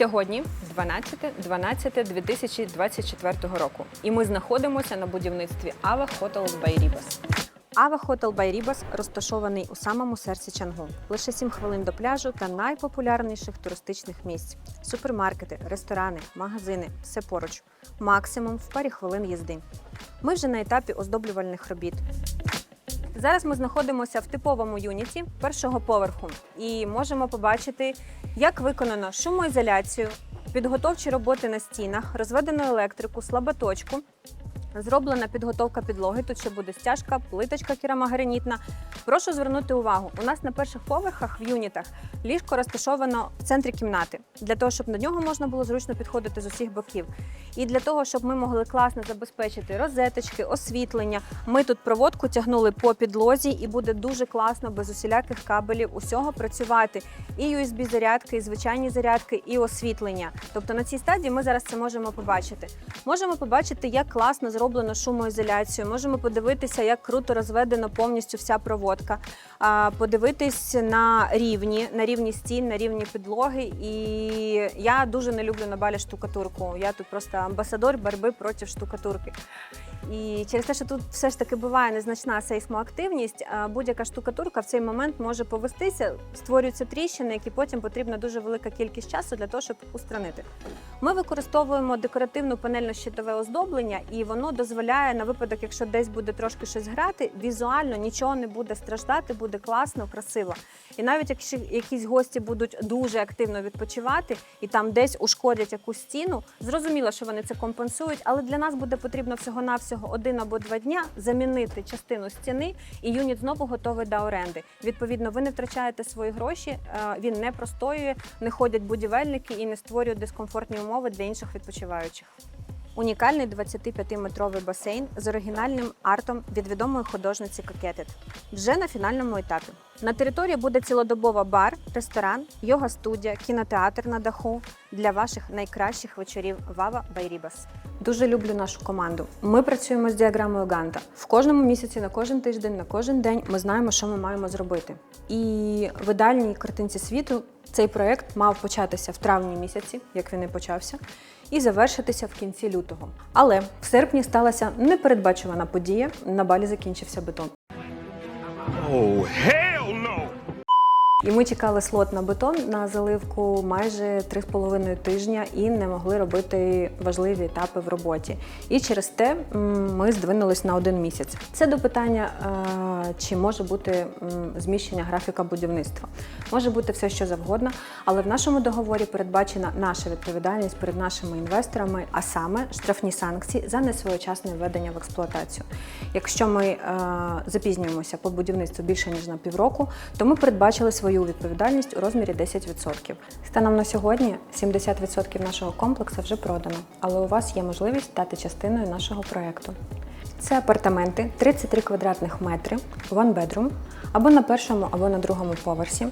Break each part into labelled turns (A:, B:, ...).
A: Сьогодні 12.12.2024 року, і ми знаходимося на будівництві Hotels by Ribas. Ава by Ribas розташований у самому серці Чангу. Лише 7 хвилин до пляжу та найпопулярніших туристичних місць: супермаркети, ресторани, магазини все поруч. Максимум в парі хвилин їзди. Ми вже на етапі оздоблювальних робіт. Зараз ми знаходимося в типовому юніті першого поверху і можемо побачити, як виконано шумоізоляцію, підготовчі роботи на стінах, розведену електрику, слаботочку. Зроблена підготовка підлоги. Тут ще буде стяжка, плиточка керамогранітна. Прошу звернути увагу. У нас на перших поверхах в юнітах ліжко розташовано в центрі кімнати для того, щоб на нього можна було зручно підходити з усіх боків. І для того, щоб ми могли класно забезпечити розеточки, освітлення. Ми тут проводку тягнули по підлозі, і буде дуже класно без усіляких кабелів усього працювати. І USB зарядки, і звичайні зарядки, і освітлення. Тобто на цій стадії ми зараз це можемо побачити. Можемо побачити, як класно зроблено шумоізоляцію. Можемо подивитися, як круто розведено повністю вся проводка. Подивитись на рівні, на рівні стін, на рівні підлоги. І я дуже не люблю на балі штукатурку. Я тут просто амбасадор боротьби проти штукатурки. І через те, що тут все ж таки буває незначна сейсмоактивність, будь-яка штукатурка в цей момент може повестися, створюються тріщини, які потім потрібна дуже велика кількість часу для того, щоб устранити. Ми використовуємо декоративну панельно-щитове оздоблення, і воно дозволяє на випадок, якщо десь буде трошки щось грати, візуально нічого не буде страждати, буде класно, красиво. І навіть якщо якісь гості будуть дуже активно відпочивати і там десь ушкодять якусь стіну, зрозуміло, що вони це компенсують, але для нас буде потрібно всього-навсього один або два дня замінити частину стіни, і юніт знову готовий до оренди. Відповідно, ви не втрачаєте свої гроші, е, він не простоює, не ходять будівельники і не створюють дискомфортні умови для інших відпочиваючих. Унікальний 25-метровий басейн з оригінальним артом від відомої художниці Кокетет. Вже на фінальному етапі. На території буде цілодобова бар, ресторан, йога-студія, кінотеатр на даху для ваших найкращих вечорів Вава Байрібас. Дуже люблю нашу команду. Ми працюємо з діаграмою Ганта. В кожному місяці, на кожен тиждень, на кожен день ми знаємо, що ми маємо зробити. І в ідеальній картинці світу цей проект мав початися в травні місяці, як він і почався, і завершитися в кінці лютого. Але в серпні сталася непередбачувана подія. На балі закінчився бетон.
B: Oh, hell!
A: І ми чекали слот на бетон на заливку майже 3,5 тижня і не могли робити важливі етапи в роботі. І через те ми здвинулись на один місяць. Це до питання, е, чи може бути зміщення графіка будівництва. Може бути все, що завгодно, але в нашому договорі передбачена наша відповідальність перед нашими інвесторами, а саме штрафні санкції за несвоєчасне введення в експлуатацію. Якщо ми е, запізнюємося по будівництву більше ніж на півроку, то ми передбачили свою відповідальність у розмірі 10%. Станом на сьогодні 70% нашого комплексу вже продано, але у вас є можливість стати частиною нашого проекту. Це апартаменти 33 квадратних метри, one bedroom, або на першому, або на другому поверсі.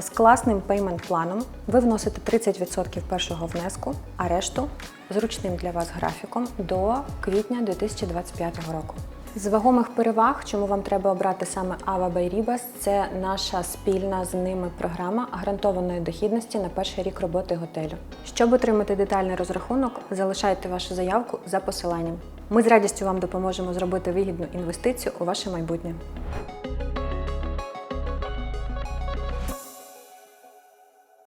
A: З класним пеймент-планом ви вносите 30% першого внеску, а решту зручним для вас графіком до квітня 2025 року. З вагомих переваг, чому вам треба обрати саме Ава Байрібас, це наша спільна з ними програма гарантованої дохідності на перший рік роботи готелю. Щоб отримати детальний розрахунок, залишайте вашу заявку за посиланням. Ми з радістю вам допоможемо зробити вигідну інвестицію у ваше майбутнє.